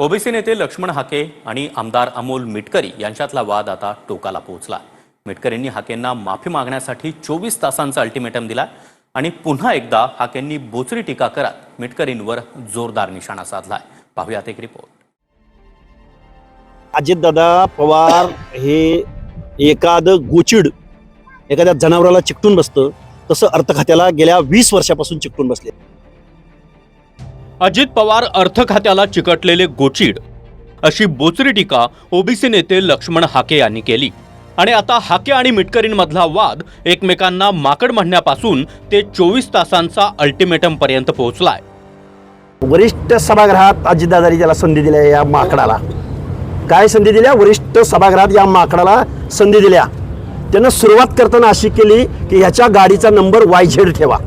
OBC नेते लक्ष्मण हाके आणि आमदार अमोल मिटकरी यांच्यातला वाद आता टोकाला पोहोचला. मिटकरींनी हाकेंना माफी मागण्यासाठी चोवीस तासांचा अल्टिमेटम दिला आणि पुन्हा एकदा हाकेंनी बोचरी टीका करत मिटकरींवर जोरदार निशाणा साधलाय. पाहुयात एक रिपोर्ट. अजितदादा पवार हे एखादं गोचिड एखाद्या जनावराला चिकटून बसतं तसं अर्थ खात्याला गेल्या वीस वर्षापासून चिकटून बसले अजित पवार अर्थ खात्याला चिकटलेले गोचीड अशी बोचरी टीका ओबीसी नेते लक्ष्मण हाके यांनी केली. आणि आता हाके आणि मिटकरींमधला वाद एकमेकांना माकड म्हणण्यापासून ते चोवीस तासांचा अल्टिमेटम पर्यंत पोहोचलाय. वरिष्ठ सभागृहात अजितदादांनी त्याला संधी दिल्या या माकडाला. काय संधी दिल्या? वरिष्ठ सभागृहात या माकडाला संधी दिल्या. त्यानं सुरुवात करताना अशी केली की ह्याच्या गाडीचा नंबर वाय झेड ठेवा.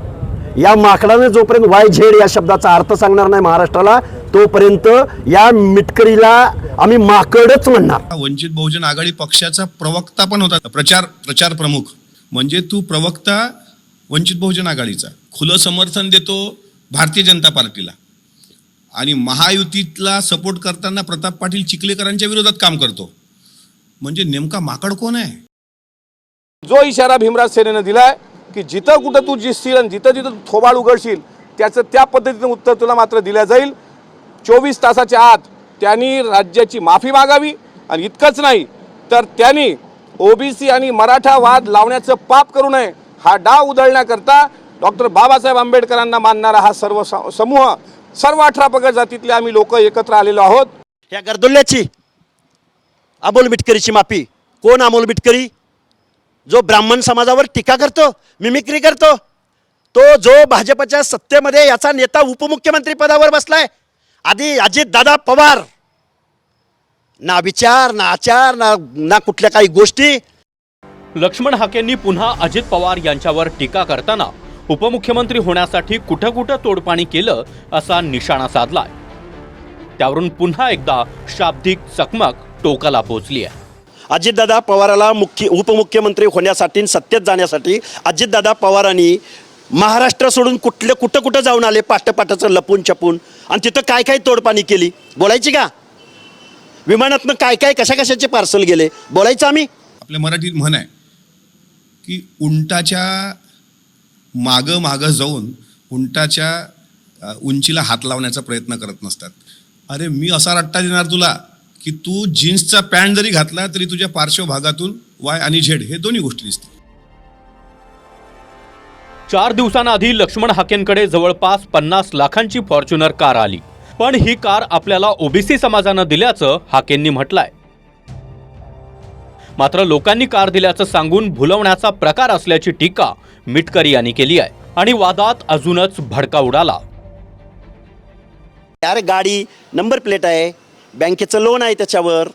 या माकडाने जोपर्यंत वाय झेड या शब्दाचा अर्थ सांगणार नाही महाराष्ट्राला तोपर्यंत या मिटकरीला आम्ही माकडच म्हणणार. वंचित बहुजन आघाडी पक्षाचा प्रवक्ता पण होता. प्रचार प्रचार प्रमुख. म्हणजे तू प्रवक्ता वंचित बहुजन आघाडीचा. खुलं समर्थन देतो भारतीय जनता पार्टीला. आणि महायुतीतला सपोर्ट करताना प्रताप पाटील चिखलेकरांच्या विरोधात काम करतो. म्हणजे नेमका माकड कोण आहे? जो इशारा भीमराज सेनेनं दिलाय की जिथं कुठं तू जिसशील आणि जिथं जिथं तू थोबाड उघडशील त्याचं त्या पद्धतीनं उत्तर तुला मात्र दिलं जाईल. चोवीस तासाच्या आत त्यांनी राज्याची माफी मागावी आणि इतकंच नाही तर त्यांनी ओबीसी आणि मराठा वाद लावण्याचं पाप करू नये हा डाव उधळण्याकरता डॉक्टर बाबासाहेब आंबेडकरांना मानणारा हा सर्व समूह सर्व अठरा पगड जातीतले आम्ही लोक एकत्र आलेलो आहोत. या गर्दुल्ल्याची अमोल मिटकरीची माफी. कोण अमोल मिटकरी? जो ब्राह्मण समाजावर टीका करतो मिमिक्री करतो तो जो भाजपच्या सत्तेमध्ये याचा नेता उपमुख्यमंत्री पदावर बसलाय आधी अजित दादा पवार. ना विचार ना आचार ना ना कुठल्या काही गोष्टी. लक्ष्मण हाकेंनी पुन्हा अजित पवार यांच्यावर टीका करताना उपमुख्यमंत्री होण्यासाठी कुठं कुठं तोडपाणी केलं असा निशाणा साधलाय. त्यावरून पुन्हा एकदा शाब्दिक चकमक टोकाला पोहोचली आहे अजितदादा पवाराला मुख्य उपमुख्यमंत्री होण्यासाठी आणि सत्तेत जाण्यासाठी अजितदादा पवारांनी महाराष्ट्र सोडून कुठलं कुठं कुठं जाऊन आले पाठपाठाचं लपून छपून? आणि तिथं काय काय तोडपाणी केली? बोलायची का? विमानातनं काय काय कशा कशाचे पार्सल गेले? बोलायचं आम्ही? आपल्या मराठीत म्हण आहे की उंटाच्या मागं मागं जाऊन उंटाच्या उंचीला हात लावण्याचा प्रयत्न करत नसतात. अरे मी असा रट्टा देणार तुला? की तू जीन्सचा पॅन्ट जरी घातला तरी तुझ्या पार्श्वभागातून वाय आणि झेड हे दोन्ही गोष्टी दिसतील. चार दिवसांआधी लक्ष्मण हाकेंकडे जवळपास पन्नास लाखांची फॉर्च्युनर कार आली. पण ही कार आपल्याला ओबीसी समाजानं दिल्याचं हाकेंनी म्हटलंय. मात्र लोकांनी कार दिल्याचं सांगून भुलवण्याचा प्रकार असल्याची टीका मिटकरी यांनी केली आहे आणि वादात अजूनच भडका उडाला. यार गाडी नंबर प्लेट आहे. बँकेचं लोन आहे त्याच्यावर.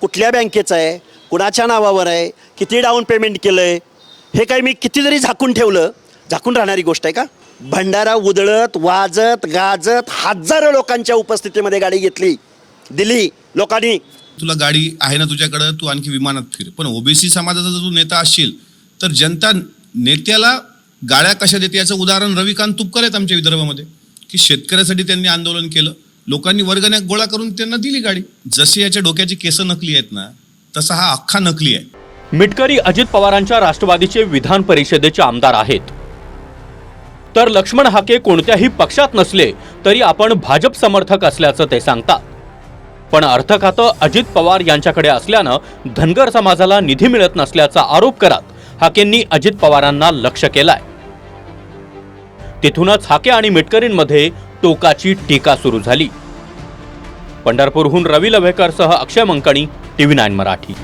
कुठल्या बँकेचं आहे? कुणाच्या नावावर आहे? किती डाऊन पेमेंट केलं आहे हे काही मी किती जरी झाकून ठेवलं झाकून राहणारी गोष्ट आहे का? भंडारा उधळत वाजत गाजत हजारो लोकांच्या उपस्थितीमध्ये गाडी घेतली. दिली लोकांनी. तुला गाडी आहे ना तुझ्याकडं तू आणखी विमानात फिर. पण ओबीसी समाजाचा जर तू नेता असशील तर जनता नेत्याला गाड्या कशा देते याचं उदाहरण रविकांत तुपकर आहेत आमच्या विदर्भामध्ये की शेतकऱ्यासाठी त्यांनी आंदोलन केलं. लोकांनी वर्गण्या गोळा करून त्यांना दिली गाडी. जशी याच्या डोक्याची केस नकली आहेत ना तसा हा अख्खा नकली आहे. मिटकरी अजित पवारांच्या राष्ट्रवादीचे विधान परिषदेचे आमदार आहेत. तर लक्ष्मण हाके कोणत्याही पक्षात नसले तरी आपण भाजप समर्थक असल्याचं ते सांगतात. पण अर्थ खातं अजित पवार यांच्याकडे असल्यानं धनगर समाजाला निधी मिळत नसल्याचा आरोप करत हाकेंनी अजित पवारांना लक्ष केलाय. तिथूनच हाके आणि मिटकरींमध्ये टोकाची टीका सुरू झाली. पंढरपूरहून रवी लव्हेकरसह अक्षय मंकणी टीव्ही नाईन मराठी.